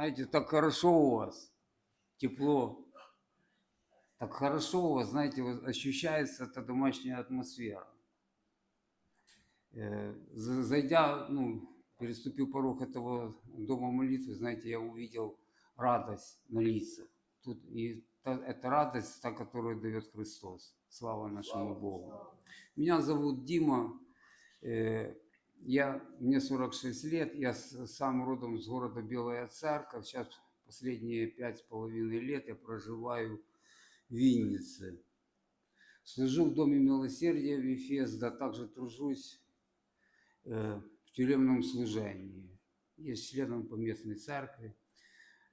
Знаете, так хорошо у вас, тепло. Так хорошо у вас, знаете, ощущается эта домашняя атмосфера. Э, за- Зайдя, ну, переступив порог этого дома молитвы, знаете, я увидел радость на лицах. Тут и та- это радость, та, которую дает Христос. Слава нашему Богу. Меня зовут Дима. э, Я, мне 46 лет, я сам родом с города Белая Церковь. Сейчас последние пять с половиной лет я проживаю в Виннице. Служу в Доме Милосердия в Ефезда, также тружусь э, в тюремном служении. Есть членом поместной церкви.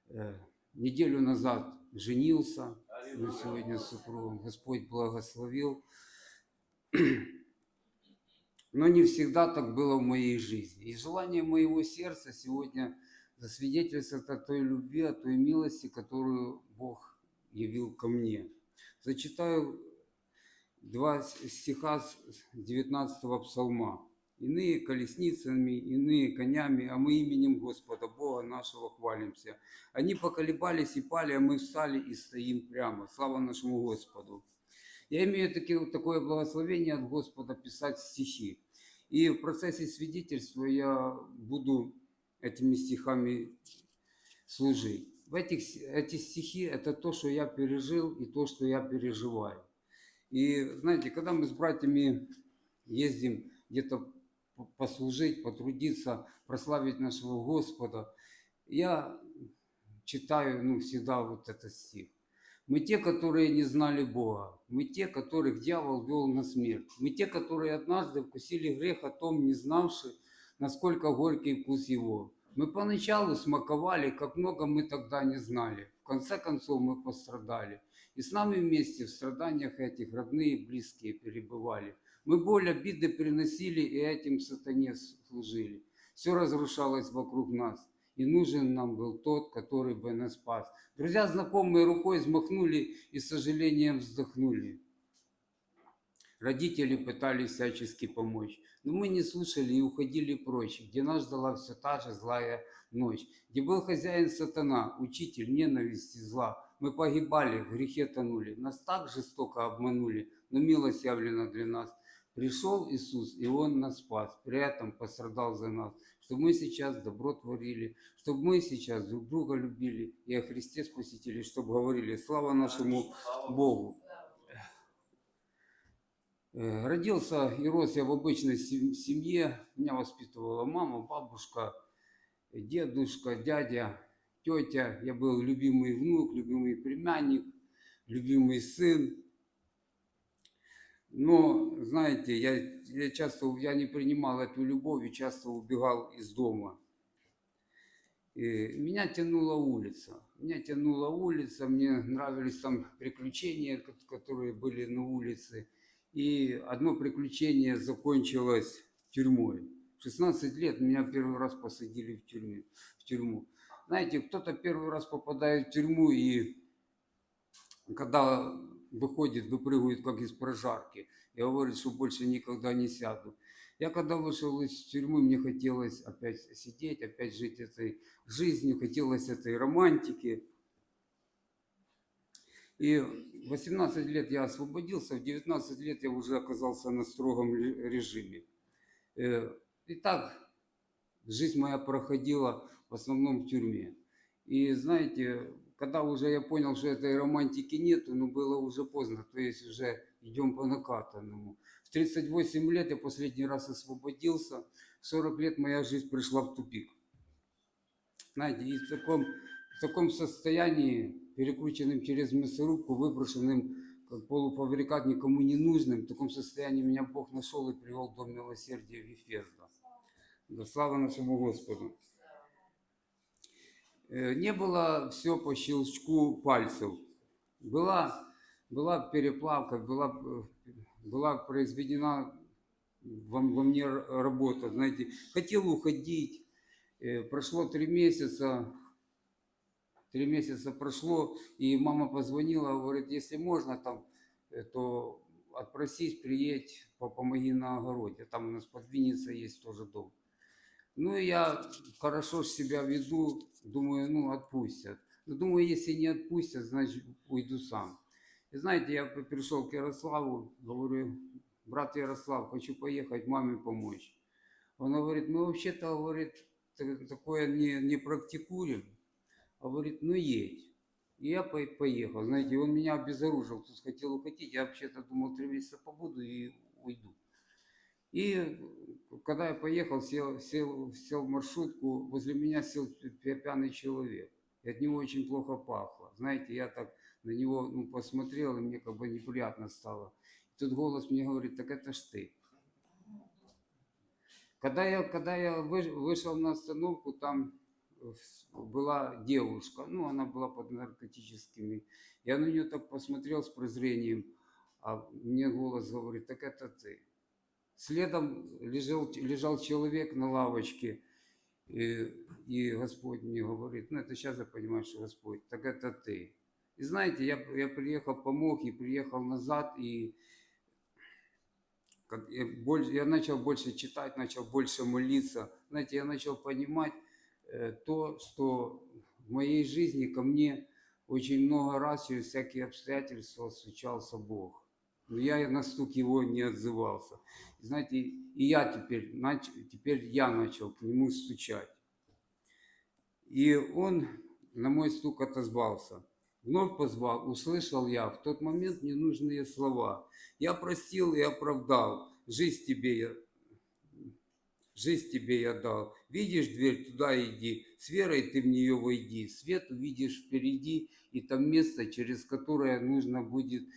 Э, неделю назад женился, мы сегодня с супругом. Господь благословил. Но не всегда так было в моей жизни. И желание моего сердца сегодня засвидетельствовать о той любви, о той милости, которую Бог явил ко мне. Зачитаю два стиха с 19 псалма. Иные колесницами, иные конями, а мы именем Господа, Бога нашего хвалимся. Они поколебались и пали, а мы встали и стоим прямо. Слава нашему Господу. Я имею таки, такое благословение от Господа писать стихи. И в процессе свидетельства я буду этими стихами служить. В этих, эти стихи – это то, что я пережил и то, что я переживаю. И знаете, когда мы с братьями ездим где-то по- послужить, потрудиться, прославить нашего Господа, я читаю ну, всегда вот этот стих. Мы те, которые не знали Бога. Мы те, которых дьявол вел на смерть. Мы те, которые однажды вкусили грех о том, не знавши, насколько горький вкус его. Мы поначалу смаковали, как много мы тогда не знали. В конце концов мы пострадали. И с нами вместе в страданиях этих родные и близкие перебывали. Мы боль обиды приносили и этим сатане служили. Все разрушалось вокруг нас. И нужен нам был тот, который бы нас спас. Друзья, знакомые рукой взмахнули и с сожалением вздохнули. Родители пытались всячески помочь, но мы не слушали и уходили прочь, где нас ждала все та же злая ночь, где был хозяин сатана, учитель ненависти зла. Мы погибали, в грехе тонули, нас так жестоко обманули, но милость явлена для нас. Пришел Иисус, и Он нас спас, при этом пострадал за нас, чтобы мы сейчас добро творили, чтобы мы сейчас друг друга любили и о Христе Спасителе, чтобы говорили слава нашему Богу. Э, Родился и рос я в обычной сем- семье. Меня воспитывала мама, бабушка, дедушка, дядя, тетя. Я был любимый внук, любимый племянник, любимый сын. Но, знаете, я, я часто я не принимал эту любовь и часто убегал из дома. И меня тянула улица. Меня тянула улица, мне нравились там приключения, ко- которые были на улице. И одно приключение закончилось тюрьмой. В 16 лет меня первый раз посадили в, тюрьме, в тюрьму. Знаете, кто-то первый раз попадает в тюрьму и когда выходит, выпрыгивает как из прожарки и говорит, что больше никогда не сяду. Я когда вышел из тюрьмы, мне хотелось опять сидеть, опять жить этой жизнью, хотелось этой романтики. И в 18 лет я освободился, в 19 лет я уже оказался на строгом ре- режиме. Э, И так жизнь моя проходила в основном в тюрьме. И знаете, когда уже я понял, что этой романтики нету, ну было уже поздно, то есть уже идем по накатанному. В 38 лет я последний раз освободился, в 40 лет моя жизнь пришла в тупик. Знаете, и в таком, в таком состоянии, перекрученным через мясорубку, выброшенным как полуфабрикат никому не нужным, в таком состоянии меня Бог нашел и привел в Дом Милосердия в Ефезда. Да слава нашему Господу. Э, Не было все по щелчку пальцев. Была, была переплавка, была, была произведена во, во мне работа, знаете. Хотел уходить, Э, прошло три месяца, три месяца прошло, и мама позвонила, говорит, если можно, там, э, то отпросись, приедь, по- помоги на огороде. Там у нас под Винницей есть тоже дом. Ну, я хорошо себя веду, думаю, ну, отпустят. Но думаю, если не отпустят, значит, уйду сам. И знаете, я пришел к Ярославу, говорю, брат Ярослав, хочу поехать маме помочь. Он говорит, мы вообще-то, говорит, та- такое не, не практикуем. А говорит, ну едь. И я по- поехал. Знаете, он меня обезоружил, тут хотел уходить. Я вообще-то думал, три месяца побуду и уйду. И когда я поехал, сел, сел, сел в маршрутку, возле меня сел пьяный человек. И от него очень плохо пахло. Знаете, я так на него ну, посмотрел, и мне как бы неприятно стало. И тут голос мне говорит, так это ж ты. Когда я, когда я вы- вышел на остановку, там была девушка, ну, она была под наркотическими. Я на нее так посмотрел с презрением, а мне голос говорит, так это ты. Следом лежал, лежал человек на лавочке, и, и Господь мне говорит, ну это сейчас я понимаю, что Господь, так это ты. И знаете, я, я приехал, помог, и приехал назад, и как я, больше, я начал больше читать, начал больше молиться. Знаете, я начал понимать э, то, что в моей жизни ко мне очень много раз через всякие обстоятельства стучался Бог. Но я на стук его не отзывался. И знаете, и я теперь, нач, теперь я начал к нему стучать. И он на мой стук отозвался. Вновь позвал, услышал я в тот момент ненужные слова. Я простил и оправдал, жизнь тебе я, жизнь тебе я дал. Видишь дверь, туда иди, с верой ты в нее войди. Свет увидишь впереди, и там место, через которое нужно будет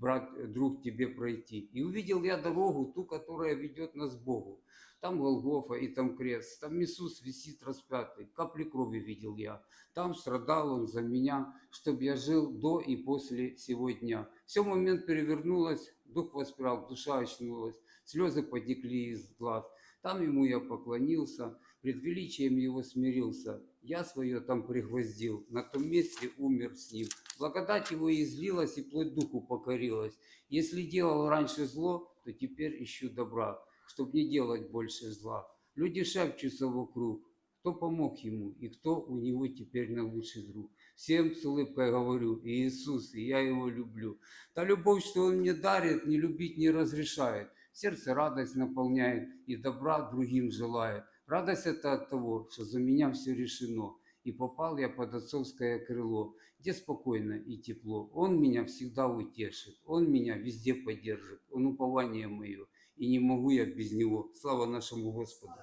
брат, друг тебе пройти. И увидел я дорогу, ту, которая ведет нас к Богу. Там Голгофа и там крест, там Иисус висит распятый, капли крови видел я. Там страдал Он за меня, чтобы я жил до и после сего дня. Все момент перевернулось, дух воспрял, душа очнулась, слезы потекли из глаз. Там ему я поклонился, пред величием его смирился. Я свое там пригвоздил, на том месте умер с ним. Благодать его излилась, и плоть духу покорилась. Если делал раньше зло, то теперь ищу добра, чтоб не делать больше зла. Люди шепчутся вокруг, кто помог ему и кто у него теперь на лучший друг. Всем с улыбкой говорю, Иисус, и я его люблю. Та любовь, что он мне дарит, не любить не разрешает. Сердце радость наполняет и добра другим желает. Радость это от того, что за меня все решено. И попал я под отцовское крыло, где спокойно и тепло. Он меня всегда утешит, он меня везде поддержит, он упование мое, и не могу я без него. Слава нашему Господу.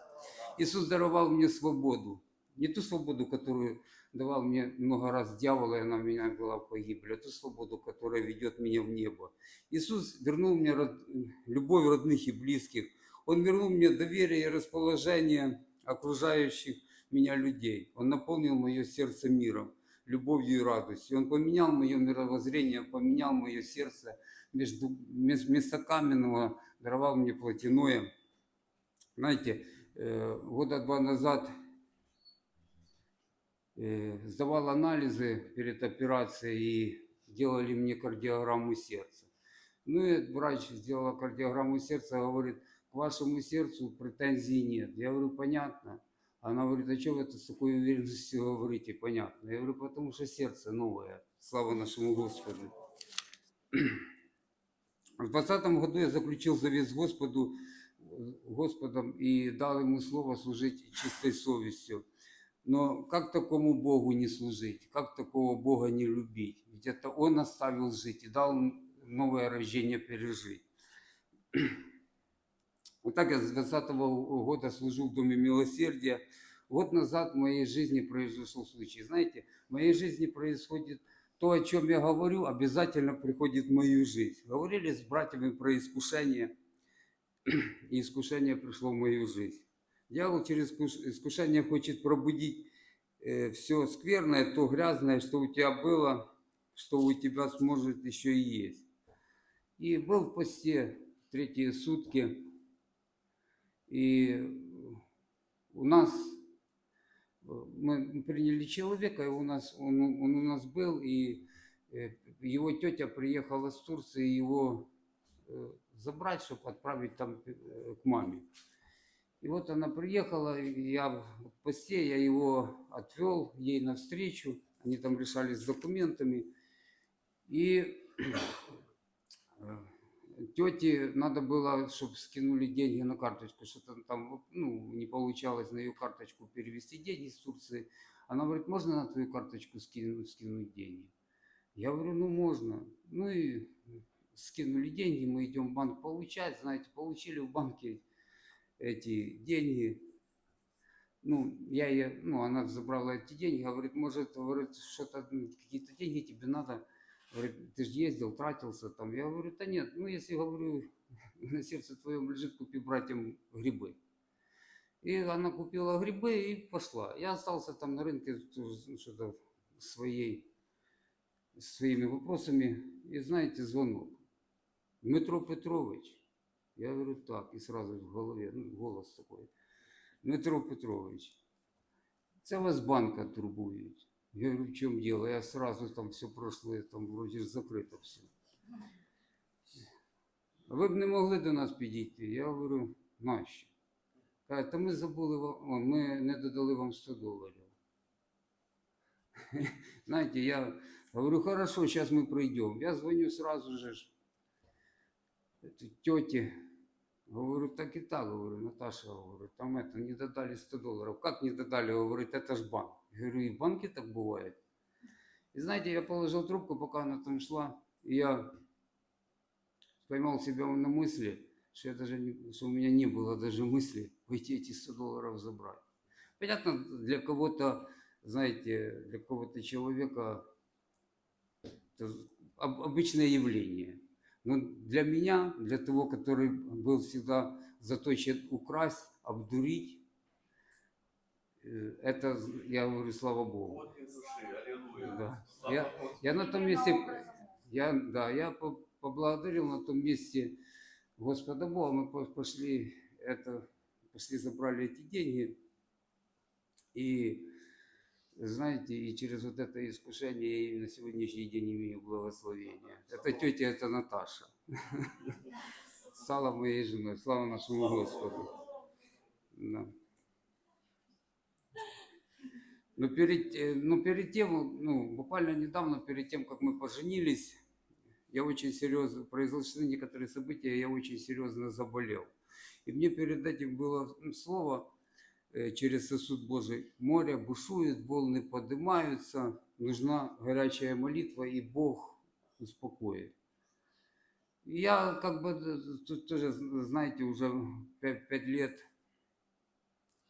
Иисус даровал мне свободу. Не ту свободу, которую давал мне много раз дьявол, и она меня была в погибель, а ту свободу, которая ведет меня в небо. Иисус вернул мне род- любовь родных и близких. Он вернул мне доверие и расположение окружающих меня людей. Он наполнил мое сердце миром, любовью и радостью. Он поменял мое мировоззрение, поменял мое сердце между, вмес- вместо каменного даровал мне плотяное. Знаете, э, года два назад э, сдавал анализы перед операцией и делали мне кардиограмму сердца. Ну и врач сделал кардиограмму сердца, говорит, к вашему сердцу претензий нет. Я говорю, понятно. Она говорит, а что вы это с такой уверенностью говорите? Понятно. Я говорю, потому что сердце новое. Слава нашему Господу. В 2020 году я заключил завет с Господу, Господом и дал ему слово служить чистой совестью. Но как такому Богу не служить? Как такого Бога не любить? Ведь это Он оставил жить и дал новое рождение пережить. Вот так я с 20 года служу в Доме Милосердия. Год назад в моей жизни произошел случай. Знаете, в моей жизни происходит то, о чем я говорю, обязательно приходит в мою жизнь. Говорили с братьями про искушение, и искушение пришло в мою жизнь. Дьявол через искуш- искушение хочет пробудить все скверное, то грязное, что у тебя было, что у тебя сможет еще и есть. И был в посте третьи сутки, и у нас э, мы приняли человека, и у нас он, он у нас был, и э, его тетя приехала с Турции его э, забрать, чтобы отправить там к маме. И вот она приехала, я в посте, я его отвел ей навстречу, они там решали с документами. И тете надо было, чтобы скинули деньги на карточку, что-то там ну, не получалось на ее карточку перевести деньги из Турции. Она говорит, можно на твою карточку скинуть, скинуть деньги? Я говорю, ну можно. Ну и скинули деньги, мы идем в банк получать, знаете, получили в банке эти деньги. Ну, я ей, ну, она забрала эти деньги, говорит, может, говорит, что-то, м, какие-то деньги тебе надо. Говорит, ты же ездил, тратился там. Я говорю, да нет, ну, если, говорю, на сердце твоем лежит, купи братьям грибы. И она купила грибы и пошла. Я остался там на рынке тоже, ну, что-то своей, своими вопросами. И знаете, звонок. Дмитро Петрович. Я говорю, так, и сразу в голове, ну, голос такой. Дмитро Петрович, це вас з банка турбують. Я говорю, в чому діло? Я сразу там все прошлое, там вроді ж закрито все. А ви б не могли до нас підійти? Я говорю, нащо? Каже, та ми забули вам, о, ми не додали вам 100 доларів. Знаете, я говорю, хорошо, сейчас мы пройдем. Я звоню сразу же ж этой тете, говорю, так и так, говорю, Наташа, говорю, там это, не додали 100 долларов. Как не додали? Говорит, это ж банк. Говорю, и в банке так бывает. И знаете, я положил трубку, пока она там шла, и я поймал себя на мысли, что, я даже что у меня не было даже мысли пойти эти 100 долларов забрать. Понятно, для кого-то, знаете, для какого-то человека это об- обычное явление. Но для меня, для того, который был всегда заточен украсть, обдурить, это, я говорю, слава Богу. Да. Слава Я, я на том месте, я, да, я по- поблагодарил на том месте Господа Бога. Мы по- пошли, это, пошли забрали эти деньги. И, знаете, и через вот это искушение я и на сегодняшний день имею благословение. Это тетя, это Наташа. Стала моей женой. Слава нашему Господу. Да. Но перед, э, но перед тем, ну, буквально недавно, перед тем, как мы поженились, я очень серьезно, произошли некоторые события, я очень серьезно заболел. И мне перед этим было ну, слово э, через сосуд Божий. Море бушует, волны поднимаются, нужна горячая молитва, и Бог успокоит. Я как бы тут тоже, знаете, уже пять, пять лет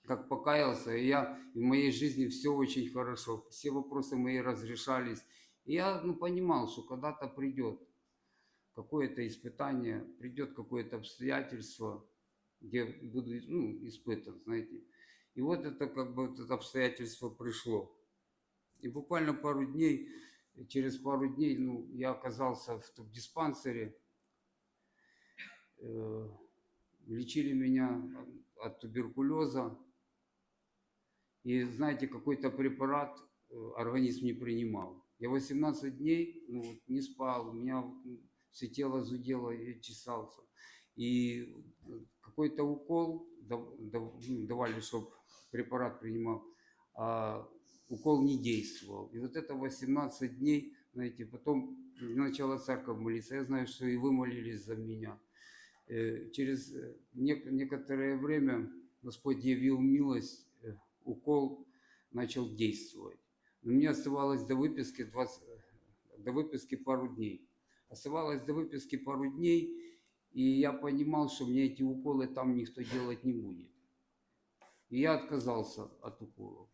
как покаялся, и я в моей жизни все очень хорошо, все вопросы мои разрешались. И я ну, понимал, что когда-то придет какое-то испытание, придет какое-то обстоятельство, где буду ну, испытан, знаете. И вот это как бы вот это обстоятельство пришло. И буквально пару дней, через пару дней, ну, я оказался в диспансере, Э, лечили меня от туберкулеза. И знаете, какой-то препарат э, организм не принимал. Я 18 дней ну, вот, не спал, у меня все тело зудело и чесался. И э, какой-то укол ну, давали, чтобы препарат принимал, а укол не действовал. И вот это 18 дней, знаете, потом начала церковь молиться. Я знаю, что и вы молились за меня. Э, Через нек- некоторое время Господь явил милость, укол начал действовать. Но мне оставалось до выписки, 20, э, до выписки пару дней. Оставалось до выписки пару дней, и я понимал, что мне эти уколы там никто делать не будет. И я отказался от уколов.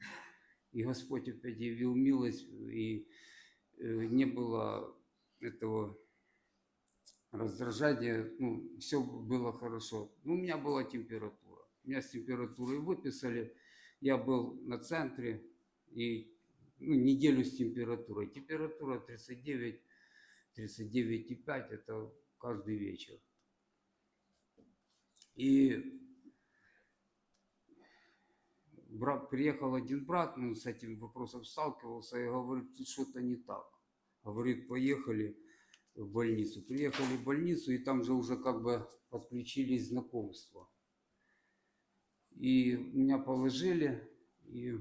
И Господь опять явил милость, и э, не было этого раздражения, ну, все было хорошо. Ну, у меня была температура. Меня с температурой выписали, я был на центре, и ну, неделю с температурой. Температура 39, 39,5, это каждый вечер. И брат, приехал один брат, ну, с этим вопросом сталкивался, и говорит, тут что-то не так. Говорит, поехали в больницу. Приехали в больницу, и там же уже как бы подключились знакомства. И меня положили, и,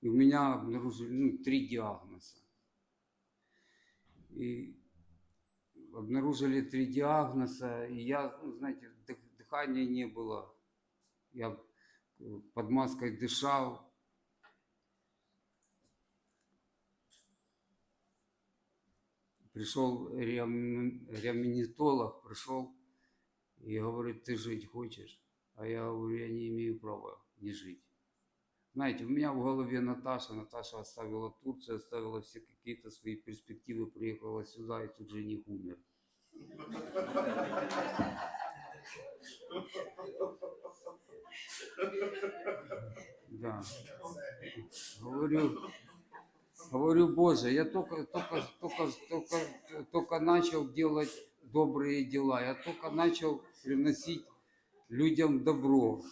и у меня обнаружили ну, три диагноза. И обнаружили три диагноза, и я, ну, знаете, дых- дыхания не было. Я под маской дышал. Пришел реам- реабилитолог, пришел и говорит, ты жить хочешь? А я говорю, я не имею права не жить. Знаете, у меня в голове Наташа, Наташа оставила Турцию, оставила все какие-то свои перспективы, приехала сюда, и тут жених умер. Да. Говорю, говорю, Боже, я только, только, только, только, только начал делать добрые дела, я только начал приносить людям добро.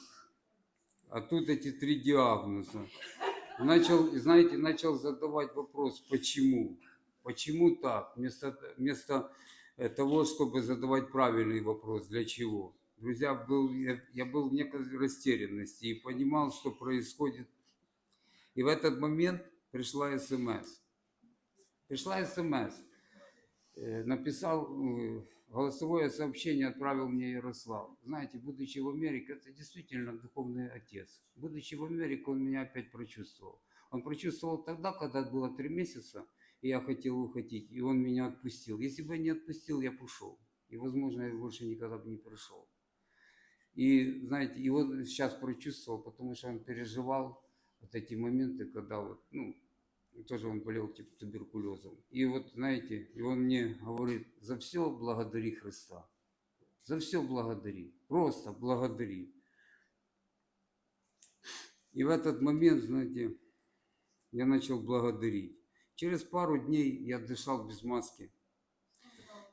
А тут эти три диагноза. Начал, знаете, начал задавать вопрос, почему? Почему так? Вместо, вместо того, чтобы задавать правильный вопрос, для чего? Друзья, был, я, я был в некой растерянности и понимал, что происходит. И в этот момент пришла СМС. Пришла СМС. Э, Написал э, голосовое сообщение, отправил мне Ярослав. Знаете, будучи в Америке, это действительно духовный отец. Будучи в Америке, он меня опять прочувствовал. Он прочувствовал тогда, когда было три месяца, и я хотел уходить, и он меня отпустил. Если бы не отпустил, я бы ушел. И, возможно, я больше никогда бы не пришел. И, знаете, и он сейчас прочувствовал, потому что он переживал вот эти моменты, когда вот, ну, тоже он болел типа туберкулезом. И вот, знаете, и он мне говорит, за все благодари Христа. За все благодари. Просто благодари. И в этот момент, знаете, я начал благодарить. Через пару дней я дышал без маски.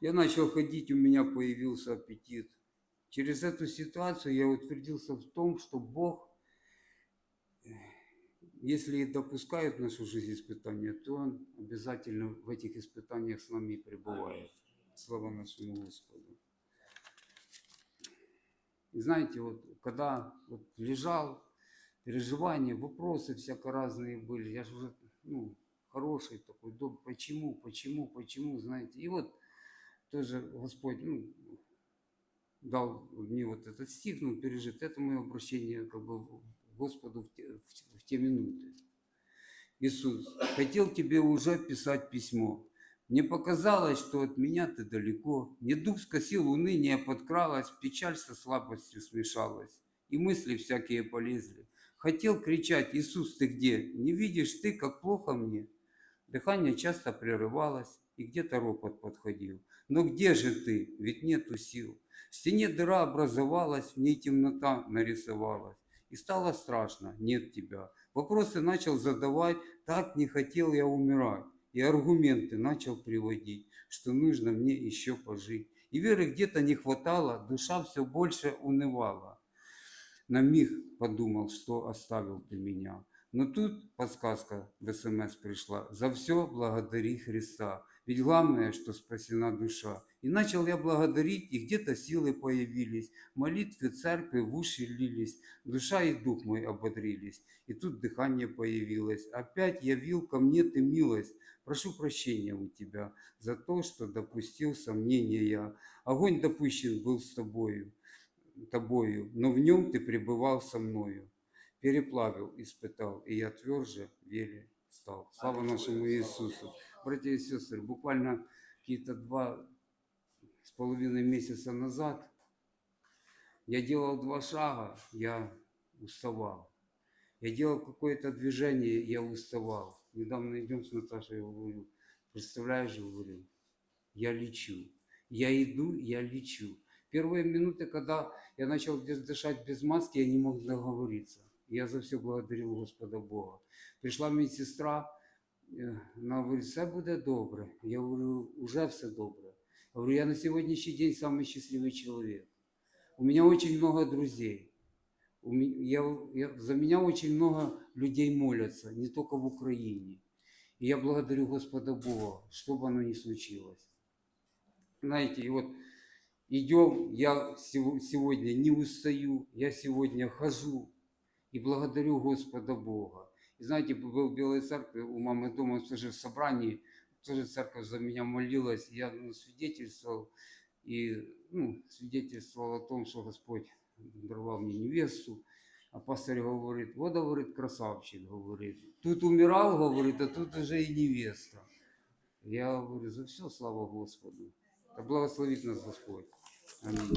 Я начал ходить, у меня появился аппетит. Через эту ситуацию я утвердился в том, что Бог, если и допускает в нашу жизнь испытания, то Он обязательно в этих испытаниях с нами пребывает. Слава нашему Господу. И знаете, вот когда вот лежал, переживания, вопросы всяко разные были. Я же уже, ну, хороший такой, дом, почему, почему, почему, знаете. И вот тоже Господь, ну, дал мне вот этот стих, ну, пережит. Это мое обращение как бы Господу в те, в- в те минуты. Иисус, хотел тебе уже писать письмо. Мне показалось, что от меня ты далеко. Не дух скосил, уныние подкралось, печаль со слабостью смешалась. И мысли всякие полезли. Хотел кричать, Иисус, ты где? Не видишь ты, как плохо мне? Дыхание часто прерывалось, и где-то ропот подходил. Но где же ты? Ведь нету сил. В стене дыра образовалась, в ней темнота нарисовалась. И стало страшно, нет тебя. Вопросы начал задавать, так не хотел я умирать. И аргументы начал приводить, что нужно мне еще пожить. И веры где-то не хватало, душа все больше унывала. На миг подумал, что оставил ты меня. Но тут подсказка в СМС пришла. За все благодари Христа. Ведь главное, что спасена душа. И начал я благодарить, и где-то силы появились. Молитвы церкви в уши лились. Душа и дух мой ободрились. И тут дыхание появилось. Опять явил ко мне ты милость. Прошу прощения у тебя за то, что допустил сомнения я. Огонь допущен был с тобою, тобою, но в нем ты пребывал со мною. Переплавил, испытал, и я тверже вере стал. Слава нашему Иисусу. Братья и сестры, буквально какие-то два с половиной месяца назад я делал два шага, я уставал. Я делал какое-то движение, я уставал. Недавно идем с Наташей, я говорю, представляешь, говорю, я лечу. Я иду, я лечу. Первые минуты, когда я начал дышать без маски, я не мог договориться. Я за все благодарил Господа Бога. Пришла медсестра, е, вона говорить, все буде добре. Я говорю, уже все добре. Я говорю, я на сегодняшний день самый счастливый человек. У меня очень много друзей. Я, я- за меня очень много людей молятся, не только в Украине. И я благодарю Господа Бога, что бы оно ни случилось. Знаете, и вот идем, я сего- сегодня не устаю, я сегодня хожу и благодарю Господа Бога. Знаете, был в Белой Церкви, у мамы дома тоже в собрании, тоже церковь за меня молилась, я ну, свидетельствовал и ну, свидетельствовал о том, что Господь даровал мне невесту. А пастор говорит, вот, говорит, красавчик, говорит. Тут умирал, говорит, а тут уже и невеста. Я говорю, за все слава Господу. Да благословит нас Господь. Аминь.